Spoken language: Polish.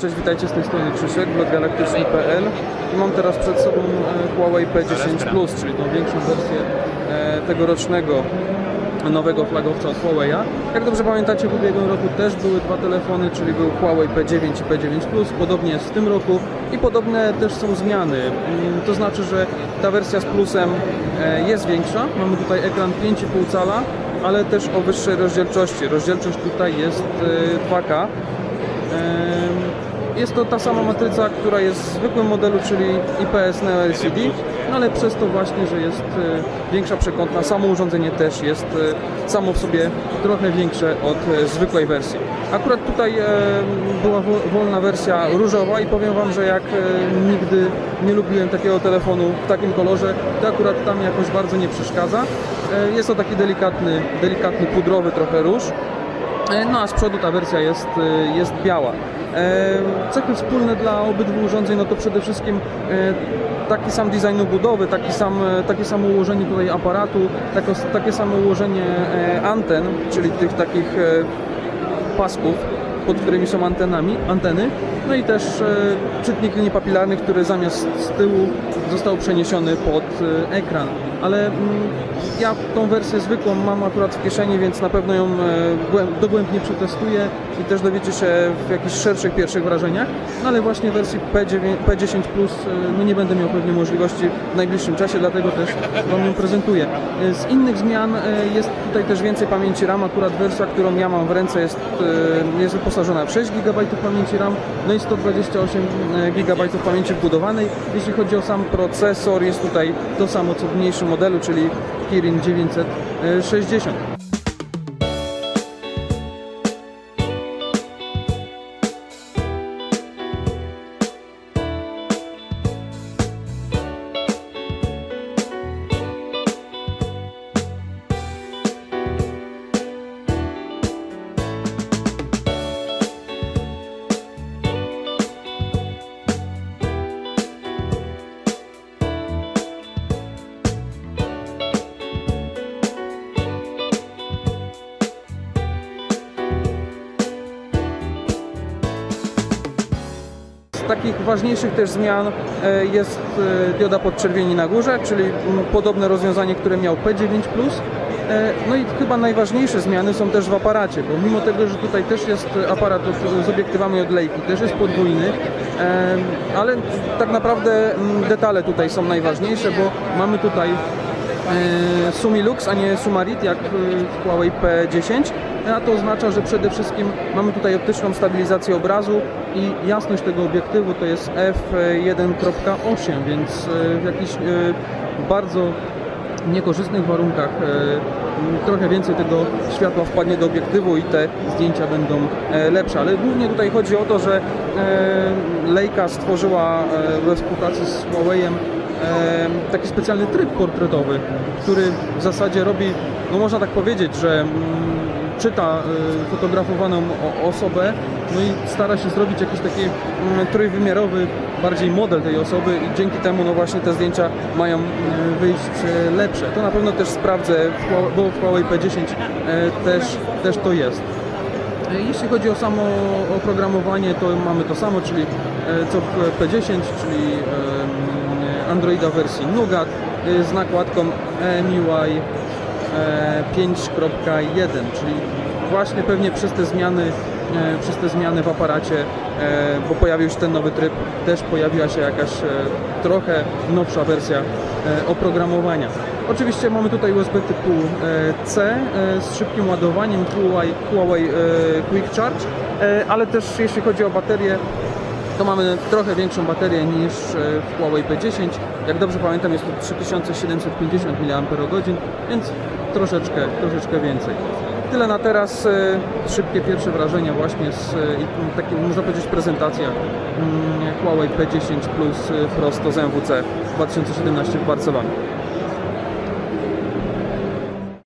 Cześć, witajcie z tej strony Krzysiek, blogalaktyczny.pl i mam teraz przed sobą e, Huawei P10 Plus, czyli tą większą wersję e, tegorocznego nowego flagowca od Huawei'a. Jak dobrze pamiętacie, w ubiegłym roku też były dwa telefony, czyli był Huawei P9 i P9 Plus. Podobnie jest w tym roku i podobne też są zmiany. Mm, To znaczy, że ta wersja z plusem e, jest większa. Mamy tutaj ekran 5,5 cala, ale też o wyższej rozdzielczości. Rozdzielczość tutaj jest e, 2K. Jest to ta sama matryca, która jest w zwykłym modelu, czyli IPS Neo LCD, no ale przez to właśnie, że jest e, większa przekątna, samo urządzenie też jest e, samo w sobie trochę większe od e, zwykłej wersji. Akurat tutaj była wo- wolna wersja różowa i powiem Wam, że jak nigdy nie lubiłem takiego telefonu w takim kolorze, to akurat tam jakoś bardzo nie przeszkadza. Jest to taki delikatny, delikatny pudrowy trochę róż. E, No a z przodu ta wersja jest, e, jest biała. E, Cechy wspólne dla obydwu urządzeń no to przede wszystkim taki sam design budowy, taki sam, takie samo ułożenie tutaj aparatu, takie samo ułożenie anten, czyli tych takich pasków, pod którymi są antenami, anteny. No i też e, czytnik linii papilarnych, który zamiast z tyłu został przeniesiony pod e, ekran. Ale mm, ja tą wersję zwykłą mam akurat w kieszeni, więc na pewno ją e, głę- dogłębnie przetestuję i też dowiecie się w jakichś szerszych pierwszych wrażeniach. No ale właśnie w wersji P9, P10 Plus no nie będę miał pewnie możliwości w najbliższym czasie, dlatego też Wam ją prezentuję. Z innych zmian jest tutaj też więcej pamięci RAM. Akurat wersja, którą ja mam w ręce jest, jest wyposażona w 6 GB pamięci RAM, no i 128 GB pamięci wbudowanej. Jeśli chodzi o sam procesor, jest tutaj to samo co w mniejszym modelu, czyli Kirin 960. takich ważniejszych też zmian e, jest e, dioda podczerwieni na górze, czyli podobne rozwiązanie, które miał P9+. E, No i chyba najważniejsze zmiany są też w aparacie, bo mimo tego, że tutaj też jest aparat z obiektywami od Leica, też jest podwójny, ale tak naprawdę detale tutaj są najważniejsze, bo mamy tutaj Sumilux, a nie Sumarit jak w Huawei P10. A to oznacza, że przede wszystkim mamy tutaj optyczną stabilizację obrazu i jasność tego obiektywu to jest f1.8, więc e, w jakichś e, bardzo niekorzystnych warunkach e, trochę więcej tego światła wpadnie do obiektywu i te zdjęcia będą lepsze. Ale głównie tutaj chodzi o to, że Leica stworzyła we współpracy z Huawei'em taki specjalny tryb portretowy, który w zasadzie robi, no można tak powiedzieć, że mm, czyta y, fotografowaną osobę, no i stara się zrobić jakiś taki mm, trójwymiarowy bardziej model tej osoby i dzięki temu no właśnie te zdjęcia mają y, wyjść y, lepsze. To na pewno też sprawdzę, bo w Huawei P10 y, też, też to jest. E, Jeśli chodzi o samo oprogramowanie, to mamy to samo, czyli e, co w P10, czyli Androida wersji Nougat e, z nakładką MIUI e, 5.1, czyli właśnie pewnie przez te zmiany e, przez te zmiany w aparacie, e, bo pojawił się ten nowy tryb, też pojawiła się jakaś e, trochę nowsza wersja e, oprogramowania. Oczywiście mamy tutaj USB typu e, C e, z szybkim ładowaniem Huawei, Huawei e, Quick Charge, e, ale też jeśli chodzi o baterię, to mamy trochę większą baterię niż e, w Huawei P10. Jak dobrze pamiętam jest to 3750 mAh, więc troszeczkę, troszeczkę więcej. Tyle na teraz. e, Szybkie pierwsze wrażenia właśnie z e, i taki, można powiedzieć, prezentacja mm, Huawei P10 Plus e, prosto z MWC 2017 w Barcelonie.